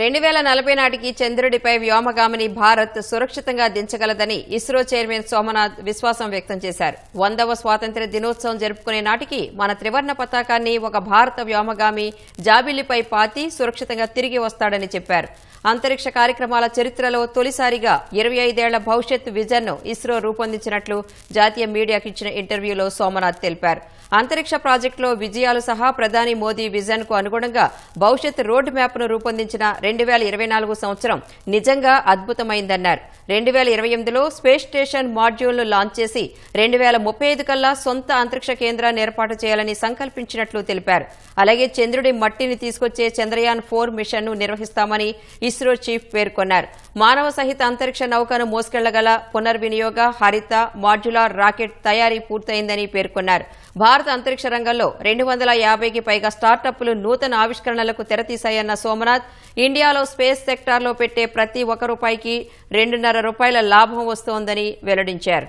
రెండు వేల నలభై నాటికి చంద్రుడిపై వ్యోమగామిని భారత్ సురక్షితంగా దించగలదని ఇస్రో చైర్మన్ సోమనాథ్ విశ్వాసం వ్యక్తం చేశారు. వందవ స్వాతంత్ర్య దినోత్సవం జరుపుకునే నాటికి మన త్రివర్ణ పతాకాన్ని ఒక భారత వ్యోమగామి జాబిలిపై పాతి సురక్షితంగా తిరిగి వస్తాడని చెప్పారు. అంతరిక్ష కార్యక్రమాల చరిత్రలో తొలిసారిగా ఇరవై ఐదేళ్ళ భవిష్యత్ విజన్ను ఇస్రో రూపొందించినట్లు జాతీయ మీడియాకు ఇచ్చిన ఇంటర్వ్యూలో సోమనాథ్ తెలిపారు. అంతరిక్ష ప్రాజెక్టులో విజయాలు సహా ప్రధాని మోదీ విజన్కు అనుగుణంగా భవిష్యత్ రోడ్ మ్యాప్ను రూపొందించిన రెండు వేల ఇరవై నాలుగు సంవత్సరం నిజంగా అద్భుతమైందన్నారు. రెండు వేల ఇరవై ఎనిమిదిలో స్పేస్ స్టేషన్ మాడ్యూల్ను లాంచ్ చేసి రెండు వేల ముప్పై ఐదు కల్లా సొంత అంతరిక్ష కేంద్రాన్ని ఏర్పాటు చేయాలని సంకల్పించినట్లు తెలిపారు. అలాగే చంద్రుడి మట్టిని తీసుకొచ్చే చంద్రయాన్ ఫోర్ మిషన్ను నిర్వహిస్తామని ఇస్రో చీఫ్ పేర్కొన్నారు. మానవ సహిత అంతరిక్ష నౌకను మోసుకెళ్ళగల పునర్వినియోగ హరిత మాడ్యులార్ రాకెట్ తయారీ పూర్తయిందని పేర్కొన్నారు. భారత అంతరిక్ష రంగంలో రెండు వందల యాభైకి పైగా స్టార్టప్లు నూతన ఆవిష్కరణలకు తెరతీశాయన్న సోమనాథ్ ఇండియాలో స్పేస్ సెక్టార్లో పెట్టే ప్రతి ఒక్క రూపాయికి రెండున్నర రూపాయల లాభం వస్తోందని వెల్లడించారు.